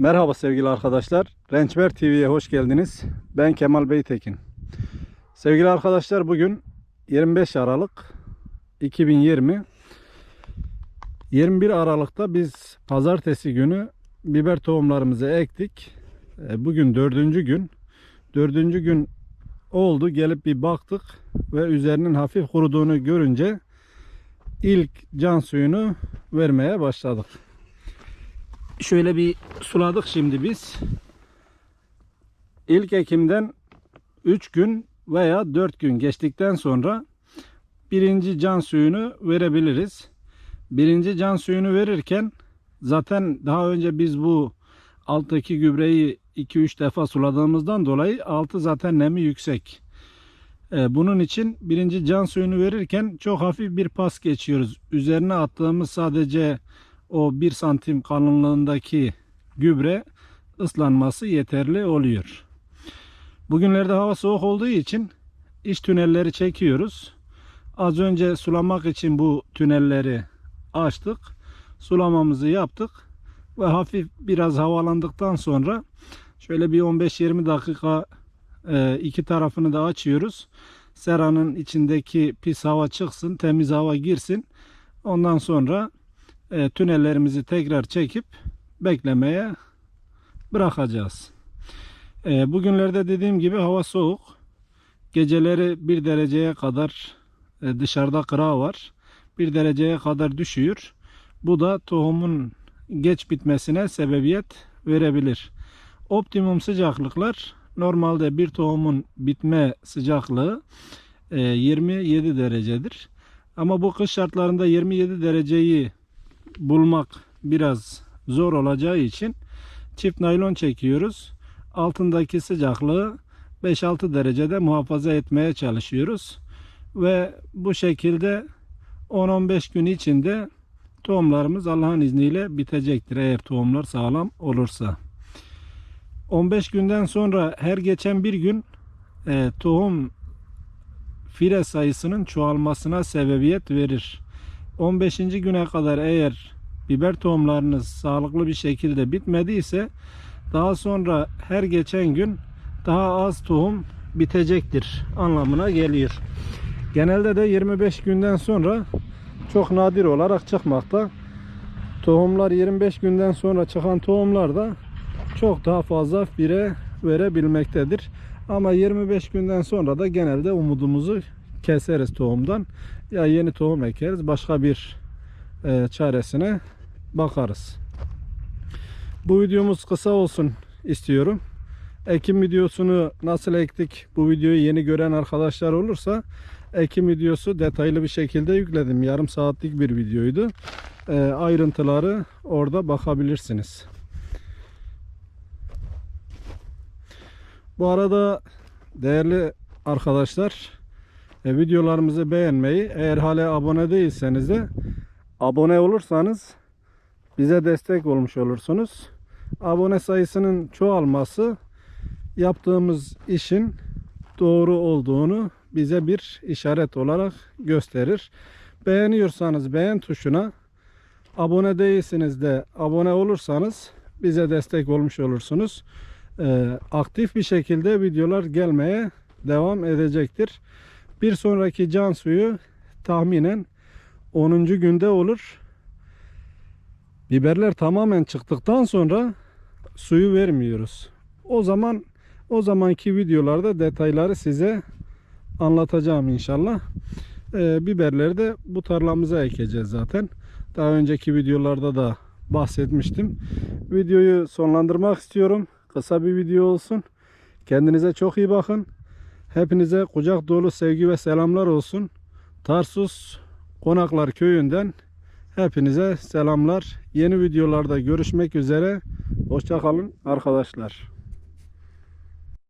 Merhaba sevgili arkadaşlar. Rençber TV'ye hoş geldiniz. Ben Kemal Beytekin. Sevgili arkadaşlar bugün 25 Aralık 2020. 21 Aralık'ta biz pazartesi günü biber tohumlarımızı ektik. E, Bugün dördüncü gün. Dördüncü gün oldu gelip bir baktık ve üzerinin hafif kuruduğunu görünce ilk can suyunu vermeye başladık. Şöyle bir suladık şimdi biz. İlk ekimden 3 gün veya 4 gün geçtikten sonra birinci can suyunu verebiliriz. Birinci can suyunu verirken zaten daha önce biz bu alttaki gübreyi 2-3 defa suladığımızdan dolayı altı zaten nemi yüksek. Ee, Bunun için birinci can suyunu verirken çok hafif bir pas geçiyoruz. Üzerine attığımız sadece o 1 santim kalınlığındaki gübre ıslanması yeterli oluyor. Bugünlerde hava soğuk olduğu için iç tünelleri çekiyoruz. Az önce sulamak için bu tünelleri açtık. Sulamamızı yaptık ve hafif biraz havalandıktan sonra şöyle bir 15-20 dakika e, iki tarafını da açıyoruz. Seranın içindeki pis hava çıksın, temiz hava girsin. Ondan sonra e, tünellerimizi tekrar çekip beklemeye bırakacağız. E, bugünlerde dediğim gibi hava soğuk. Geceleri 1 dereceye kadar e, dışarıda kıra var. 1 dereceye kadar düşüyor. Bu da tohumun geç bitmesine sebebiyet verebilir. Optimum sıcaklıklar normalde bir tohumun bitme sıcaklığı e, 27 derecedir. Ama bu kış şartlarında 27 dereceyi bulmak biraz zor olacağı için çift naylon çekiyoruz. Altındaki sıcaklığı 5-6 derecede muhafaza etmeye çalışıyoruz. Ve bu şekilde 10-15 gün içinde tohumlarımız Allah'ın izniyle bitecektir eğer tohumlar sağlam olursa. 15 günden sonra her geçen bir gün e, tohum fire sayısının çoğalmasına sebebiyet verir. 15. güne kadar eğer biber tohumlarınız sağlıklı bir şekilde bitmediyse daha sonra her geçen gün daha az tohum bitecektir anlamına geliyor. Genelde de 25 günden sonra çok nadir olarak çıkmakta. Tohumlar 25 günden sonra çıkan tohumlar da çok daha fazla fire verebilmektedir. Ama 25 günden sonra da genelde umudumuzu keseriz tohumdan. Ya yeni tohum ekeriz başka bir e, çaresine bakarız. Bu videomuz kısa olsun istiyorum. Ekim videosunu nasıl ektik bu videoyu yeni gören arkadaşlar olursa Ekim videosu detaylı bir şekilde yükledim. Yarım saatlik bir videoydu. E, ayrıntıları orada bakabilirsiniz. Bu arada değerli arkadaşlar e, videolarımızı beğenmeyi eğer hala abone değilseniz de abone olursanız bize destek olmuş olursunuz. Abone sayısının çoğalması yaptığımız işin doğru olduğunu bize bir işaret olarak gösterir. Beğeniyorsanız beğen tuşuna abone değilsiniz de abone olursanız bize destek olmuş olursunuz. Ee, aktif bir şekilde videolar gelmeye devam edecektir. Bir sonraki can suyu tahminen 10. günde olur. Biberler tamamen çıktıktan sonra suyu vermiyoruz. O zaman o zamanki videolarda detayları size anlatacağım inşallah. Ee, biberleri de bu tarlamıza ekeceğiz zaten. Daha önceki videolarda da bahsetmiştim. Videoyu sonlandırmak istiyorum. Kısa bir video olsun. Kendinize çok iyi bakın. Hepinize kucak dolu sevgi ve selamlar olsun. Tarsus Konaklar Köyü'nden hepinize selamlar. Yeni videolarda görüşmek üzere. Hoşçakalın arkadaşlar.